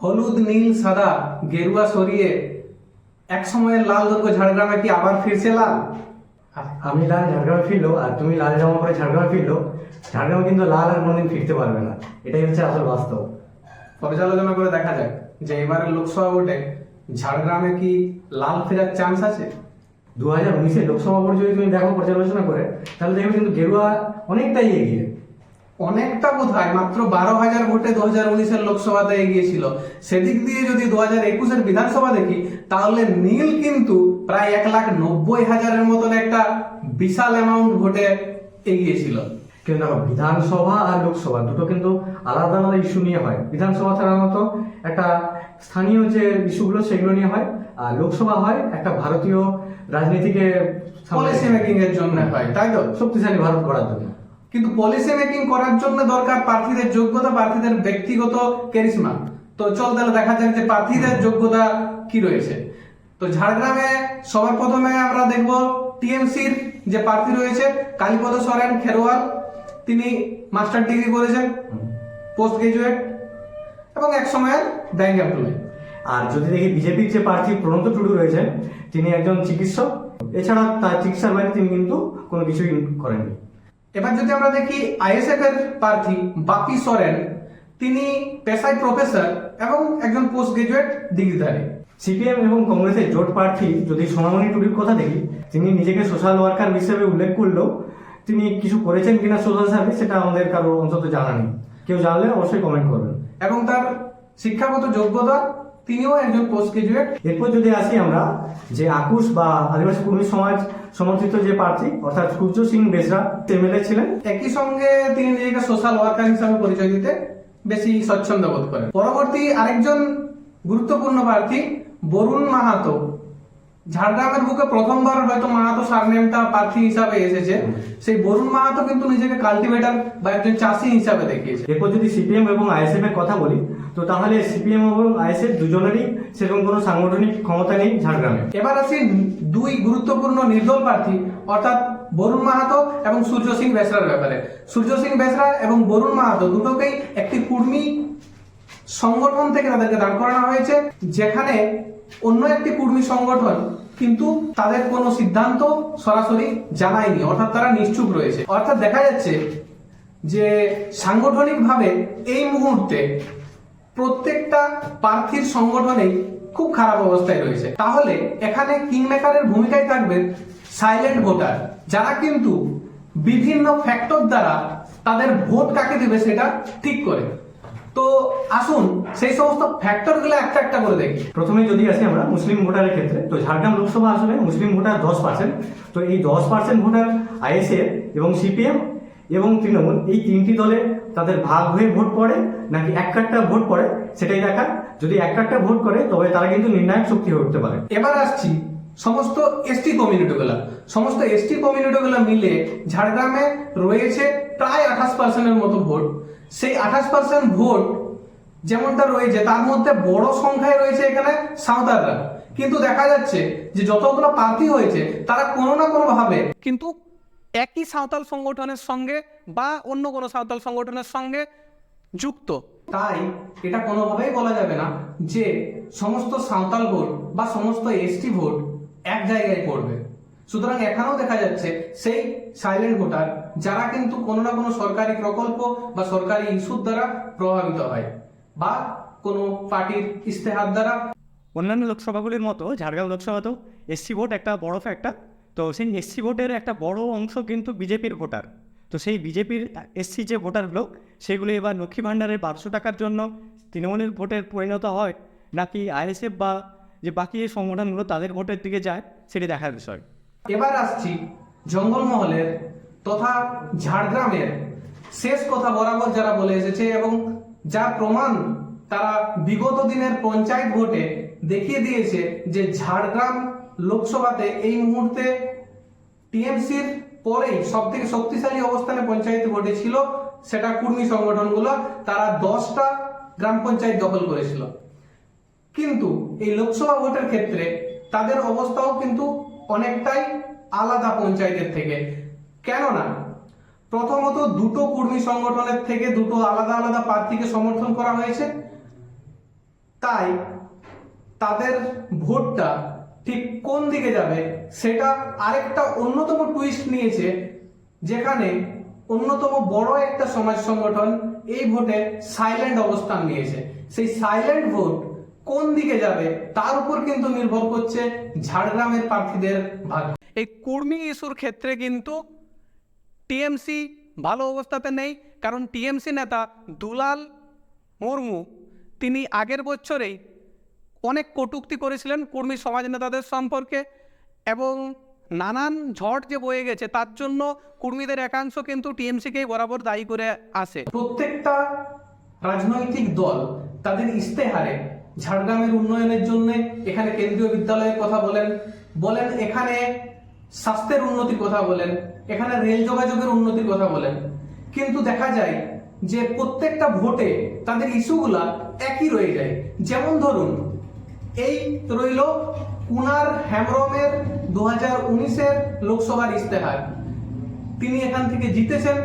হলুদ নীল সাদা গেরুয়া সরিয়ে এক সময়ের লাল দুর্গ ঝাড়গ্রামে কি আবার ফিরছে লাল? আমি লাল ঝাড়গ্রামে ফিরলো আর তুমি লাল জামা পরে ঝাড়গ্রামে ফিরলো ঝাড়গ্রামে কিন্তু লাল আর কোনোদিন ফিরতে পারবে না। এটাই হচ্ছে আসল বাস্তব। পর্যালোচনা করে দেখা যাক যে এবারের লোকসভা ভোটে ঝাড়গ্রামে কি লাল ফেরার চান্স আছে? দু হাজার উনিশে লোকসভা ভোট যদি তুমি দেখো পর্যালোচনা করে তাহলে দেখবে কিন্তু গেরুয়া অনেকটাই এগিয়ে। অনেকটা বোধহয় মাত্র বারো হাজার ভোটে দু হাজার উনিশের লোকসভাতে এগিয়েছিল। সেদিক দিয়ে যদি দু হাজার একুশের বিধানসভা দেখি তাহলে নীল কিন্তু প্রায় এক লাখ নব্বই হাজারের মতন একটা বিশাল অ্যামাউন্ট ভোটে এগিয়েছিল। কিন্তু দেখো বিধানসভা আর লোকসভা দুটো কিন্তু আলাদা আলাদা ইস্যু নিয়ে হয়। বিধানসভা সাধারণত একটা স্থানীয় যে ইস্যুগুলো সেগুলো নিয়ে হয়। আর লোকসভা হয় একটা ভারতীয় রাজনীতিকে পলিসি মেকিং এর জন্য হয় তাই তো? শক্তিশালী ভারত করার জন্য। কিন্তু পলিসি মেকিং করার জন্য দরকার প্রার্থীদের যোগ্যতা, প্রার্থীদের ব্যক্তিগত ক্যারিশমা তো চল তাহলে দেখা যাক যে প্রার্থীদের যোগ্যতা কি রয়েছে। তো ঝাড়গ্রামে সবার প্রথমে আমরা দেখব টিএমসির যে প্রার্থী রয়েছে, কালীপদ সরেন খেরোয়াল তিনি মাস্টার ডিগ্রি করেছেন পোস্ট গ্রাজুয়েট এবং এক সময়ের ব্যাংক এমপ্লয়ি আর যদি দেখি বিজেপির যে প্রার্থী প্রণত টুডু রয়েছেন, তিনি একজন চিকিৎসক। এছাড়া তার চিকিৎসার বাইরে তিনি কিন্তু কোনো কিছুই করেননি। এবার যদি আমরা দেখি আইএসএফ এর প্রার্থী বাপি সরেন তিনি পেশায় প্রফেসর এবং একজন পোস্ট গ্রাজুয়েট ডিগ্রিধারী। সিপিএম এবং কংগ্রেসের জোট প্রার্থী যদি সোনামণি টুডির কথা দেখি তিনি নিজেকে সোশ্যাল ওয়ার্কার হিসেবে উল্লেখ করলেও তিনি কিছু করেছেন কিনা সোশ্যাল সার্ভিস সেটা আমাদের কারও অন্তত জানা নেই। কেউ জানলে অবশ্যই কমেন্ট করবেন। এবং তার শিক্ষাগত যোগ্যতা তিনিও একজন পোস্ট গ্রাজুয়েট এরপর যদি আসি আমরা, যে আকুশ বা আদিবাসী কর্মী সমাজ সমর্থিত যে প্রার্থী, অর্থাৎ সূর্য সিং বেসরা এমএলএ ছিলেন। একই সঙ্গে তিনি নিজেকে সোশ্যাল ওয়ার্কার হিসাবে পরিচয় দিতে বেশি স্বচ্ছন্দ বোধ করেন। পরবর্তী আরেকজন গুরুত্বপূর্ণ প্রার্থী, বরুণ মাহাতো। ঝাড়গ্রামের বুকে প্রথমবার হয়তো মাহাতো সারনেমটা প্রার্থী হিসাবে এসেছে। সেই বরুণ মাহাতো কিন্তু নিজেকে কাল্টিভেটর বা একজন চাষি হিসাবে দেখিয়েছে। এরপর যদি সিপিএম এবং আইএসএফ এর কথা বলি তো তাহলে সিপিএম এবং আইএসএফ দুজনেরই সেরকম কোনো সাংগঠনিক ক্ষমতা নেই ঝাড়গ্রামে। এবার আসি দুই গুরুত্বপূর্ণ নির্দল প্রার্থী অর্থাৎ বরুণ মাহাতো এবং সূর্য সিং বেসরার ব্যাপারে। সূর্য সিং বেসরা এবং বরুণ মাহাতো দুটোকেই একটি কুর্মী সংগঠন থেকে তাদেরকে দাঁড় করানো হয়েছে, যেখানে অন্য একটি কুর্মী সংগঠন কিন্তু তাদের কোনো সিদ্ধান্ত সরাসরি জানায়নি, অর্থাৎ তারা নিশ্চুপ রয়েছে। অর্থাৎ দেখা যাচ্ছে যে সাংগঠনিকভাবে এই মুহূর্তে প্রত্যেকটা প্রার্থীর সংগঠনেই খুব খারাপ অবস্থায় রয়েছে। তাহলে এখানে কিংমেকারের ভূমিকায় থাকবে সাইলেন্ট ভোটার যারা কিন্তু বিভিন্ন ফ্যাক্টর দ্বারা তাদের ভোট কাকে দেবে সেটা ঠিক করে। তো আসুন সেই সমস্ত ফ্যাক্টরগুলো একটা একটা করে দেখি। প্রথমে যদি আসি আমরা মুসলিম ভোটারের ক্ষেত্রে তো ঝাড়গ্রাম লোকসভা আসনে মুসলিম ভোটার দশ পার্সেন্ট তো এই দশ পার্সেন্ট ভোটার আইএসএ এবং সিপিএম এবং তৃণমূল এই তিনটি দলে তাদের ভাগ হয়ে ভোট পড়ে নাকি এক কাট্টা ভোট পড়ে সেটাই দেখার যদি এক কাট্টা ভোট করে তবে তারা কিন্তু নির্ণায়ক শক্তি হয়ে উঠতে পারে। এবার আসছি সমস্ত এসটি কমিউনিটিগুলো সমস্ত এসটি কমিউনিটিগুলো মিলে ঝাড়গ্রামে রয়েছে প্রায় আঠাশ পার্সেন্টের মতো ভোট। সেই আঠাশ পার্সেন্ট ভোট যেমনটা রয়েছে তার মধ্যে বড় সংখ্যায় রয়েছে এখানে সাঁওতালরা। কিন্তু দেখা যাচ্ছে যে যতগুলো প্রার্থী হয়েছে তারা কোনো না কোনো ভাবে কিন্তু একই সাঁওতাল সংগঠনের সঙ্গে বা অন্য কোনো সাঁওতাল সংগঠনের সঙ্গে যুক্ত। তাই এটা কোনোভাবেই বলা যাবে না যে সমস্ত সাঁওতাল ভোট বা সমস্ত এসটি ভোট এক জায়গায় পড়বে। সুতরাং এখানেও দেখা যাচ্ছে সেই সাইলেন্ট ভোটার যারা কিন্তু কোনো না কোনো সরকারি প্রকল্প বা সরকারি ইস্যুর দ্বারা প্রভাবিত হয় বা কোনো পার্টির ইস্তেহার দ্বারা। অন্যান্য লোকসভাগুলির মতো, ঝাড়গ্রাম লোকসভাতেও এসসি ভোট একটা বড় ফ্যাক্টর তো সেই এসসি ভোটের একটা বড় অংশ কিন্তু বিজেপির ভোটার তো সেই বিজেপির এসসি যে ভোটারগুলো সেগুলো এবার লক্ষ্মী ভাণ্ডারের বারোশো টাকার জন্য তৃণমূলের ভোটের পরিণত হয়। নাকি আইএসএফ বা যে বাকি সংগঠনগুলো তাদের ভোটের দিকে যায়, সেটি দেখার বিষয়। এবার আসছি জঙ্গলমহলের তথা ঝাড়গ্রামের শেষ কথা বরাবর যারা বলে এসেছে এবং যার প্রমাণ তারা বিগত দিনের পঞ্চায়েত ভোটে দেখিয়ে দিয়েছে যে ঝাড়গ্রাম লোকসভাতে এই মুহূর্তে টিএমসির পরেই সব থেকে শক্তিশালী অবস্থানে পঞ্চায়েত ভোটে ছিল সেটা কুর্মী সংগঠনগুলো, তারা দশটা গ্রাম পঞ্চায়েত দখল করেছিল। কিন্তু এই লোকসভা ভোটের ক্ষেত্রে তাদের অবস্থাও কিন্তু অনেকটাই আলাদা পঞ্চায়েতের থেকে। কেননা, প্রথমত দুটো কর্মী সংগঠনের থেকে দুটো আলাদা আলাদা প্রার্থীকে সমর্থন করা হয়েছে। তাই তাদের ভোটটা ঠিক কোন দিকে যাবে সেটা আরেকটা অন্যতম টুইস্ট নিয়েছে, যেখানে অন্যতম বড় একটা সমাজ সংগঠন এই ভোটে সাইলেন্ট অবস্থান নিয়েছে। সেই সাইলেন্ট ভোট কোন দিকে যাবে তার উপর কিন্তু নির্ভর করছে ঝাড়গ্রামের প্রার্থীদের ভাগ্য। এই কুর্মি ইস্যুর ক্ষেত্রে কিন্তু টিএমসি ভালো অবস্থাতে নেই কারণ টিএমসি নেতা দুলাল মুর্মু তিনি আগের বছরেই অনেক কটূক্তি করেছিলেন কর্মী সমাজ নেতাদের সম্পর্কে এবং নানান ঝড় যে বয়ে গেছে তার জন্য কর্মীদের একাংশ কিন্তু টিএমসিকেই বরাবর দায়ী করে আসে। প্রত্যেকটা রাজনৈতিক দল তাদের ইস্তেহারে ঝাড়গ্রামের উন্নয়নের জন্য এখানে কেন্দ্রীয় বিদ্যালয়ের কথা বলেন বলেন এখানে স্বাস্থ্যের উন্নতির কথা বলেন, এখানে রেল যোগাযোগের উন্নতির কথা বলেন। কিন্তু দেখা যায় যে প্রত্যেকটা ভোটে তাদের ইস্যুগুলা একই রয়ে যায়। যেমন ধরুন, এই রইল কুনার হ্যামরমের দু হাজার উনিশের লোকসভার ইস্তেহার তিনি এখান থেকে জিতেছেন,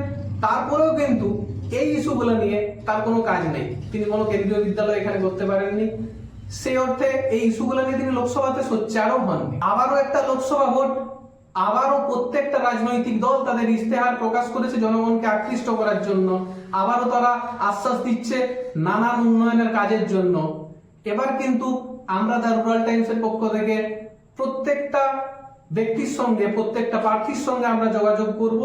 তারপরেও কিন্তু এই ইস্যুগুলো নিয়ে তার কোনো কাজ নেই। তিনি কোনো কেন্দ্রীয় বিদ্যালয় এখানে করতে পারেননি। সেই অর্থে এই ইস্যুগুলো নিয়ে তিনি লোকসভাতে সোচ্চারও হননি। আবারও একটা লোকসভা ভোট, আবারও প্রত্যেকটা রাজনৈতিক দল তাদের ইস্তেহার প্রকাশ করেছে জনগণকে আকৃষ্ট করার জন্য। আবারও তারা আশ্বাস দিচ্ছে নানান উন্নয়নের কাজের জন্য। এবার কিন্তু আমরা দ্য রুরাল টাইমসের পক্ষ থেকে প্রত্যেকটা ব্যক্তির সঙ্গে, প্রত্যেকটা প্রার্থীর সঙ্গে আমরা যোগাযোগ করব।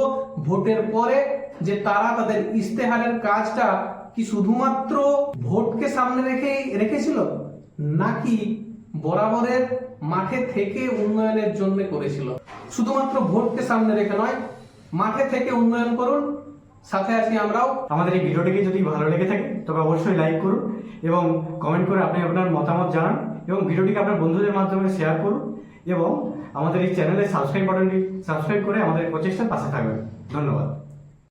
ভোটের পরে যে তারা তাদের ইস্তেহারের কাজটা কি শুধুমাত্র ভোটকে সামনে রেখেই রেখেছিল, নাকি বরাবরের মাঠে থেকে উন্নয়নের জন্য করেছিল? শুধুমাত্র ভোটকে সামনে রেখে নয়, মাঠে থেকে উন্নয়ন করুন। সাথে আছি আমরাও। আমাদের এই ভিডিওটিকে যদি ভালো লেগে থাকে, তবে অবশ্যই লাইক করুন এবং কমেন্ট করে আপনি আপনার মতামত জানান এবং ভিডিওটিকে আপনার বন্ধুদের মাধ্যমে শেয়ার করুন। এবং আমাদের এই চ্যানেলে সাবস্ক্রাইব বাটনটি সাবস্ক্রাইব করে আমাদের প্রচেষ্টার পাশে থাকবেন। ধন্যবাদ।